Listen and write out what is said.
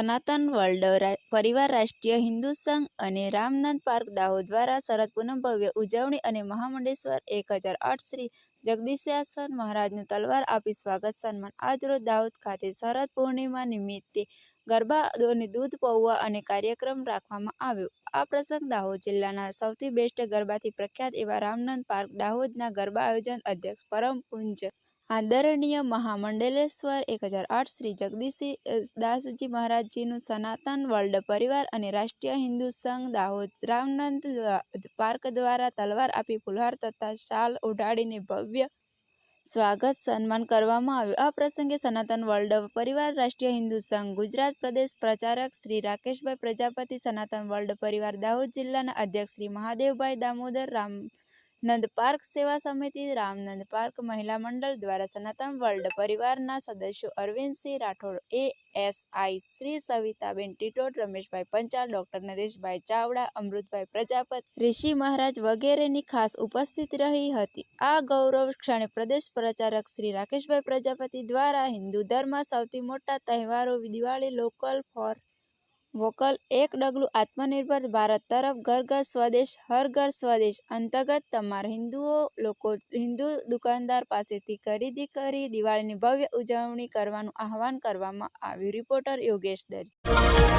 સનાતન વર્લ્ડ પરિવાર રાષ્ટ્રીય હિન્દુ સંઘ અને રામનંદ પાર્ક દાહોદ દ્વારા શરદ પૂનમ ભવ્ય ઉજવણી અને મહામંડેશ્વર એક હજાર આઠ શ્રી જગદીશાસન મહારાજનું તલવાર આપી સ્વાગત સન્માન. આજરોજ દાહોદ ખાતે શરદ પૂર્ણિમા નિમિત્તે ગરબા અને દૂધ, પૌવા અને કાર્યક્રમ રાખવામાં આવ્યો. આ પ્રસંગ દાહોદ જિલ્લાના સૌથી બેસ્ટ ગરબાથી પ્રખ્યાત એવા રામનંદ પાર્ક દાહોદના ગરબા આયોજન અધ્યક્ષ પરમ પૂજ્ય આદરણીય મહામંડલેશ્વર એક હજાર આઠ શ્રી જગદીશી દાસજી મહારાજજીનું સનાતન વર્લ્ડ પરિવાર અને રાષ્ટ્રીય હિન્દુ સંઘ દાહોદ રામનંદ પાર્ક દ્વારા તલવાર આપી ફુલહાર તથા શાલ ઉઢાડીને ભવ્ય સ્વાગત સન્માન કરવામાં આવ્યું. આ પ્રસંગે સનાતન વર્લ્ડ પરિવાર, રાષ્ટ્રીય હિન્દુ સંઘ, ગુજરાત પ્રદેશ પ્રચારક શ્રી રાકેશભાઈ પ્રજાપતિ, સનાતન વર્લ્ડ પરિવાર દાહોદ જિલ્લાના અધ્યક્ષ શ્રી મહાદેવભાઈ દામોદર રામનંદ પાર્ક સેવા સમિતિ, રામનંદ પાર્ક મહિલા મંડળ દ્વારા સનાતન વર્લ્ડ પરિવારના સદસ્યો Arvindsinh Rathod A S I Shri Savitaben Titod, Rameshbhai Panchal, doctor Nareshbhai Chavda, Amrutbhai Prajapati, Rishi Maharaj વગેરેની ખાસ ઉપસ્થિત રહી હતી. આ ગૌરવ ક્ષણે પ્રદેશ પ્રચારક શ્રી રાકેશભાઈ પ્રજાપતિ દ્વારા હિન્દુ ધર્મમાં સૌથી મોટા તહેવારો દિવાળી લોકલ ફોર વોકલ એક ડગલું આત્મનિર્ભર ભારત તરફ, ઘર ઘર સ્વદેશ, હર ઘર સ્વદેશ. અંતર્ગત તમારા હિન્દુઓ, લોકો, હિન્દુ દુકાનદાર પાસેથી ખરીદી કરી દિવાળીની ભવ્ય ઉજવણી કરવાનું આહવાન કરવામાં આવ્યું. રિપોર્ટર યોગેશ દરી.